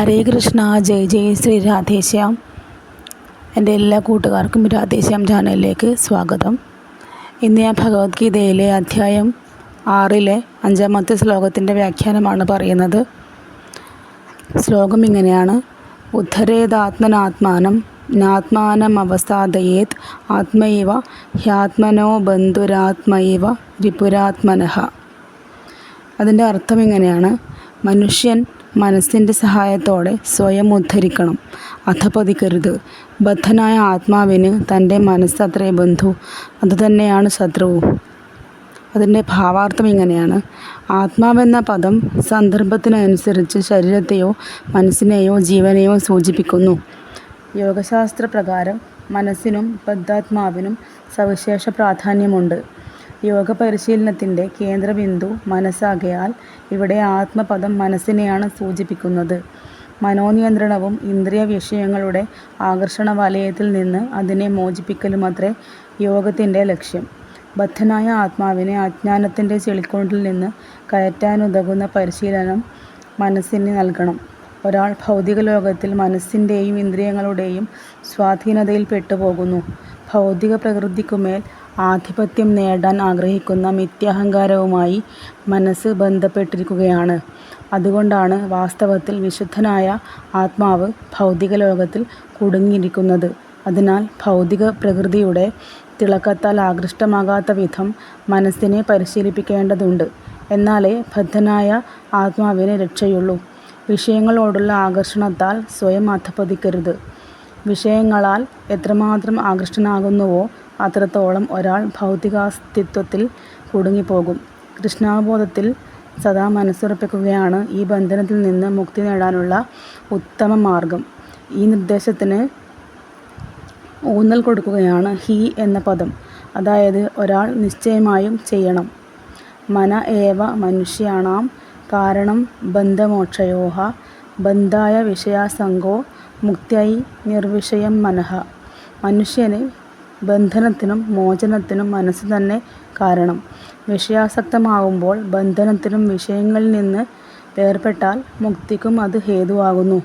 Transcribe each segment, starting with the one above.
ഹരേ കൃഷ്ണ ജയ് ജയ് ശ്രീ രാധേശ്യാം എന്റെ എല്ലാ കൂട്ടുകാർക്കും രാധേശ്യാം ചാനലിലേക്ക് സ്വാഗതം. ഇന്ന് ഞാൻ ഭഗവത്ഗീതയിലെ അധ്യായം ആറിലെ അഞ്ചാമത്തെ ശ്ലോകത്തിന്റെ വ്യാഖ്യാനമാണ് പറയുന്നത്. ശ്ലോകം ഇങ്ങനെയാണ്. ഉദ്ധരേതാത്മനാത്മാനം നാത്മാനം അവസാദയേത് ആത്മൈവ ഹ്യാത്മനോ ബന്ധുരാത്മൈവ രിപുരാത്മനഃ അതിന്റെ അർത്ഥം ഇങ്ങനെയാണ്. മനുഷ്യൻ മനസ്സിന്റെ സഹായത്തോടെ സ്വയം ഉദ്ധരിക്കണം. അധപതിക്കരുത്. ബദ്ധനായ ആത്മാവിന് തന്റെ മനസ്സത്രേ ബന്ധു. അതുതന്നെയാണ് ശത്രുവും. അതിന്റെ ഭാവാർത്ഥം ഇങ്ങനെയാണ്. ആത്മാവെന്ന പദം സന്ദർഭത്തിനനുസരിച്ച് ശരീരത്തെയോ മനസ്സിനെയോ ജീവനെയോ സൂചിപ്പിക്കുന്നു. യോഗശാസ്ത്ര പ്രകാരം മനസ്സിനും ബദ്ധാത്മാവിനും സവിശേഷ പ്രാധാന്യമുണ്ട്. യോഗ പരിശീലനത്തിന്റെ കേന്ദ്രബിന്ദു മനസ്സാകയാൽ ഇവിടെ ആത്മപദം മനസ്സിനെയാണ് സൂചിപ്പിക്കുന്നത്. മനോനിയന്ത്രണവും ഇന്ദ്രിയ വിഷയങ്ങളുടെ ആകർഷണ വലയത്തിൽ നിന്ന് അതിനെ മോചിപ്പിക്കലുമത്രേ യോഗത്തിന്റെ ലക്ഷ്യം. ബദ്ധനായ ആത്മാവിനെ അജ്ഞാനത്തിന്റെ ചെളിക്കൊണ്ടിൽ നിന്ന് കയറ്റാനുതകുന്ന പരിശീലനം മനസ്സിന് നൽകണം. ഒരാൾ ഭൗതിക ലോകത്തിൽ മനസ്സിന്റെയും ഇന്ദ്രിയങ്ങളുടെയും സ്വാധീനതയിൽ പെട്ടുപോകുന്നു. ഭൗതിക പ്രകൃതിക്കുമേൽ ആധിപത്യം നേടാൻ ആഗ്രഹിക്കുന്ന മിഥ്യാഹങ്കാരവുമായി മനസ്സ് ബന്ധപ്പെട്ടിരിക്കുകയാണ്. അതുകൊണ്ടാണ് വാസ്തവത്തിൽ വിശുദ്ധനായ ആത്മാവ് ഭൗതിക ലോകത്തിൽ കുടുങ്ങിയിരിക്കുന്നത്. അതിനാൽ ഭൗതിക പ്രകൃതിയുടെ തിളക്കത്താൽ ആകൃഷ്ടമാകാത്ത വിധം മനസ്സിനെ പരിശീലിപ്പിക്കേണ്ടതുണ്ട്. എന്നാലേ ബദ്ധനായ ആത്മാവിനെ രക്ഷയുള്ളൂ. വിഷയങ്ങളോടുള്ള ആകർഷണത്താൽ സ്വയം അധപ്പതിക്കരുത് വിഷയങ്ങളാൽ എത്രമാത്രം ആകൃഷ്ടനാകുന്നുവോ അത്രത്തോളം ഒരാൾ ഭൗതികാസ്തിത്വത്തിൽ കുടുങ്ങിപ്പോകും. കൃഷ്ണാവബോധത്തിൽ സദാ മനസ്സുറപ്പിക്കുകയാണ് ഈ ബന്ധനത്തിൽ നിന്ന് മുക്തി നേടാനുള്ള ഉത്തമ മാർഗം. ഈ നിർദ്ദേശത്തിന് ഊന്നൽ കൊടുക്കുകയാണ് ഹി എന്ന പദം. അതായത് ഒരാൾ നിശ്ചയമായും ചെയ്യണം. മന ഏവ മനുഷ്യാണാം. കാരണം ബന്ധമോക്ഷയോഹ. ബന്ധായ വിഷയാസംഗോ മുക്തിയായി നിർവിഷയം മനഃ. മനുഷ്യന് ബന്ധനത്തിനും മോചനത്തിനും മനസ്സ് തന്നെ കാരണം. വിഷയാസക്തമാകുമ്പോൾ ബന്ധനത്തിനും വിഷയങ്ങളിൽ നിന്ന് വേർപെട്ടാൽ മുക്തിക്കും അത് ഹേതുവാകുന്നു.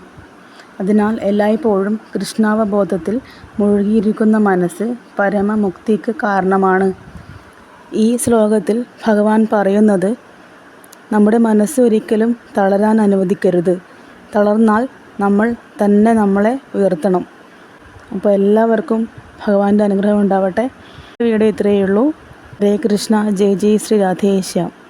അതിനാൽ എല്ലായ്പ്പോഴും കൃഷ്ണാവബോധത്തിൽ മുഴുകിയിരിക്കുന്ന മനസ്സ് പരമമുക്തിക്ക് കാരണമാണ്. ഈ ശ്ലോകത്തിൽ ഭഗവാൻ പറയുന്നത് നമ്മുടെ മനസ്സ് ഒരിക്കലും തളരാൻ അനുവദിക്കരുത്. തളർന്നാൽ നമ്മൾ തന്നെ നമ്മളെ ഉയർത്തണം. അപ്പോൾ എല്ലാവർക്കും ഭഗവാന്റെ അനുഗ്രഹം ഉണ്ടാവട്ടെ. വീഡിയോ ഇത്രയേ ഉള്ളൂ. ഹരേ കൃഷ്ണ. ജയ ജയ് ശ്രീ രാധേശ്യാം